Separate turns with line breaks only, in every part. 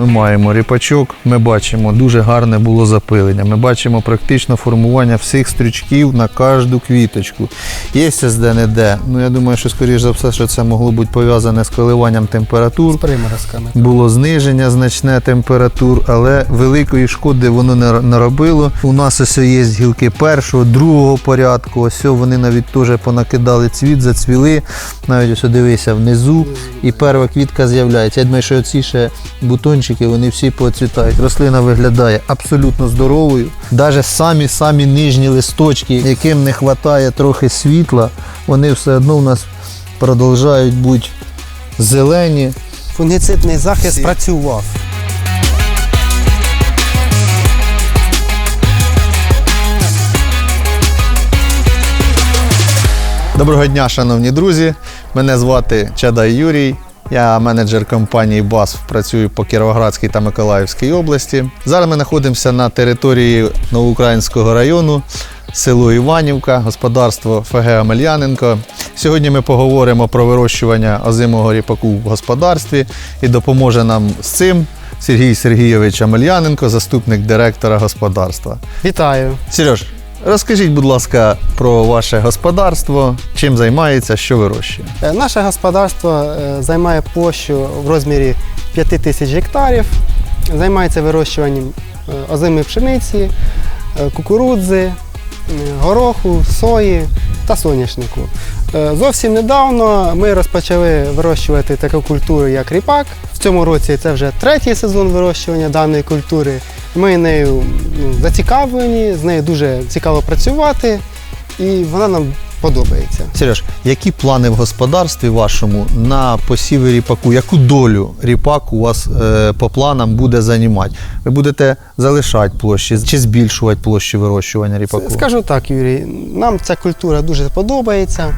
Ми маємо ріпачок, ми бачимо дуже гарне було запилення. Ми бачимо практично формування всіх стрючків на кожну квіточку. Є де-не-де. Ну я думаю, що скоріш за все, що це могло бути пов'язане з коливанням температур.
приморозками.
Було зниження значне температур, але великої шкоди воно не р- не робило. У нас ось є гілки першого, другого порядку. Ось вони навіть теж понакидали цвіт, зацвіли. Навіть ось дивися внизу, і перша квітка з'являється. Я думаю, що ці ще бутончики вони всі поцвітають. Рослина виглядає абсолютно здоровою. Навіть самі самі нижні листочки, яким не вистачає трохи світла, вони все одно у нас продовжують бути зелені.
Фунгіцидний захист
Всі.
працював.
Доброго дня, шановні друзі. Мене звати Чадай Юрій. Я менеджер компанії БАС, працюю по Кіровоградській та Миколаївській області. Зараз ми знаходимося на території Новоукраїнського району, село Іванівка, господарство ФГ Омельяненко. Сьогодні ми поговоримо про вирощування озимого ріпаку в господарстві і допоможе нам з цим Сергій Сергійович Омельяненко, заступник директора господарства.
Вітаю.
Сереж, розкажіть, будь ласка, про ваше господарство, чим займається, що вирощує.
Е, Наше господарство е, займає площу в розмірі 5 тисяч гектарів. Займається вирощуванням е, озимої пшениці, кукурудзи, гороху, сої та соняшнику. Зовсім недавно ми розпочали вирощувати таку культуру, як ріпак. В цьому році це вже третій сезон вирощування даної культури. Ми нею ну, зацікавлені, з нею дуже цікаво працювати, і вона нам подобається.
Сереж, які плани в господарстві вашому на посіви ріпаку? Яку долю ріпак у вас е, по планам буде займати? Ви будете залишати площі чи збільшувати площі вирощування ріпаку?
Скажу так, Юрій, нам ця культура дуже подобається.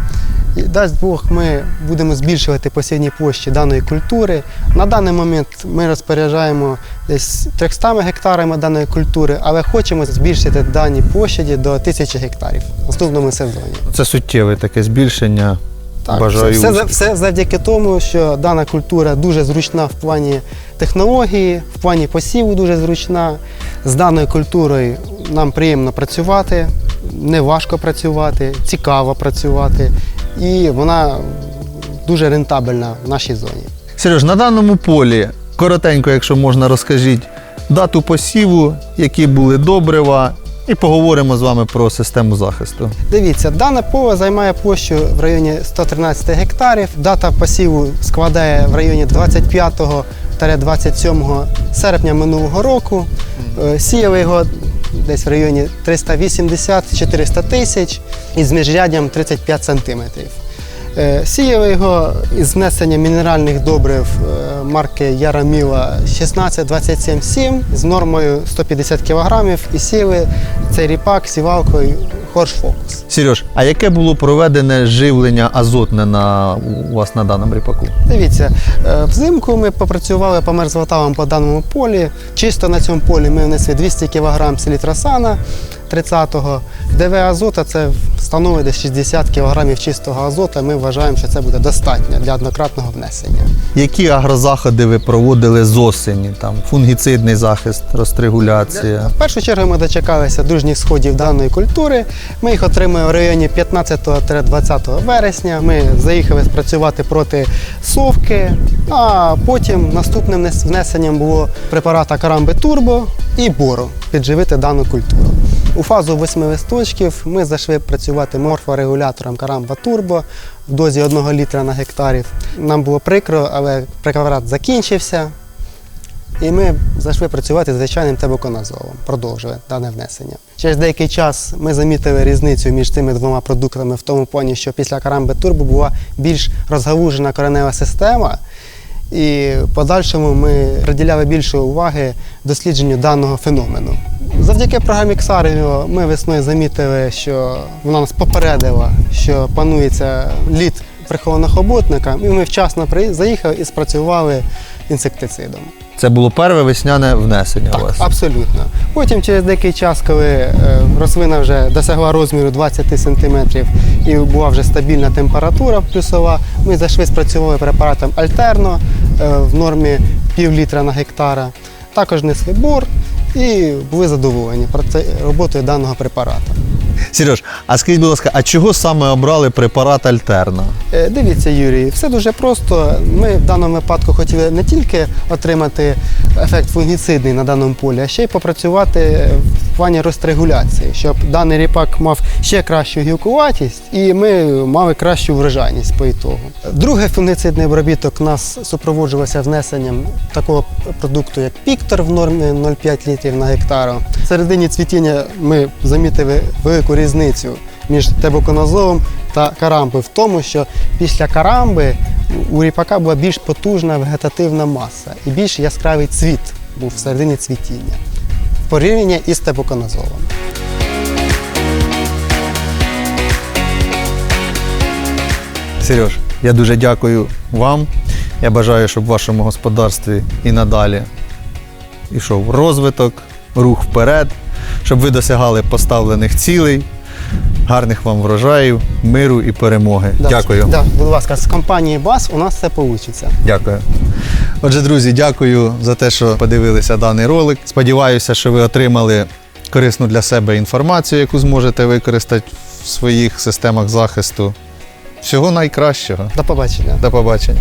І дасть Бог, ми будемо збільшувати посівні площі даної культури. На даний момент ми розпоряджаємо десь 300 гектарами даної культури, але хочемо збільшити дані площаді до 1000 гектарів в наступному сезоні.
Це суттєве таке збільшення.
Так,
Бажаю
все, все, все завдяки тому, що дана культура дуже зручна в плані технології, в плані посіву дуже зручна. З даною культурою нам приємно працювати, не важко працювати, цікаво працювати, і вона дуже рентабельна в нашій зоні.
Сереж, на даному полі, коротенько, якщо можна, розкажіть дату посіву, які були добрива, і поговоримо з вами про систему захисту.
Дивіться, дане поле займає площу в районі 113 гектарів. Дата посіву складає в районі 25-27 серпня минулого року. Е, Сіяли його десь в районі 380-400 тисяч із міжряддям 35 сантиметрів. Е, Сіяли його із внесенням мінеральних добрив е, марки Яраміла 16-27-7 з нормою 150 кг і сіяли цей ріпак сівалкою Хорш Фокус.
Сереж, а яке було проведене живлення азотне на, у вас на даному ріпаку?
Дивіться, е, взимку ми попрацювали по мерзлотавам по даному полі. Чисто на цьому полі ми внесли 200 кг селітросана 30-го. ДВ азота це становить десь 60 кг чистого азота. Ми вважаємо, що це буде достатньо для однократного внесення.
Які агрозаходи ви проводили з осені? Там фунгіцидний захист, розтригуляція.
В першу чергу ми дочекалися дружніх сходів даної культури. Ми їх отримали в районі 15-20 вересня. Ми заїхали спрацювати проти совки, а потім наступним внесенням було препарата Карамби Турбо і бору підживити дану культуру. У фазу восьми листочків ми зайшли працювати морфорегулятором Карамба Турбо в дозі 1 літра на гектарів. Нам було прикро, але препарат закінчився. І ми зайшли працювати з звичайним тебоконазолом, продовжили дане внесення. Через деякий час ми замітили різницю між цими двома продуктами в тому плані, що після карамби турбо була більш розгалужена коренева система, і в подальшому ми приділяли більше уваги дослідженню даного феномену. Завдяки програмі Xario ми весною замітили, що вона нас попередила, що панується лід прихованого хоботника, і ми вчасно заїхали і спрацювали інсектицидом.
Це було перше весняне внесення у вас.
Абсолютно. Потім через деякий час, коли е, рослина вже досягла розміру 20 см і була вже стабільна температура плюсова, ми зайшли спрацьовували препаратом Альтерно е, в нормі пів літра на гектара. Також несли бор і були задоволені роботою даного препарату.
Сереж, а скажіть, будь ласка, а чого саме обрали препарат Альтерна?
Е, Дивіться, Юрій, все дуже просто. Ми в даному випадку хотіли не тільки отримати ефект фунгіцидний на даному полі, а ще й попрацювати в плані розрегуляції, щоб даний ріпак мав ще кращу гілкуватість і ми мали кращу врожайність по ітогу. Другий фунгіцидний обробіток нас супроводжувався внесенням такого продукту, як Піктор в нормі 0,5 літрів на гектар. В середині цвітіння ми замітили велику різницю між тебуконазолом та карамби в тому, що після карамби у ріпака була більш потужна вегетативна маса і більш яскравий цвіт був в середині цвітіння в порівнянні із тебуконазолом.
Сереж, я дуже дякую вам. Я бажаю, щоб в вашому господарстві і надалі йшов розвиток, рух вперед, щоб ви досягали поставлених цілей, гарних вам врожаїв, миру і перемоги.
Да,
Дякую.
Да, будь ласка, з компанії БАС у нас все вийде.
Дякую. Отже, друзі, дякую за те, що подивилися даний ролик. Сподіваюся, що ви отримали корисну для себе інформацію, яку зможете використати в своїх системах захисту. Всього найкращого.
До побачення.
До побачення.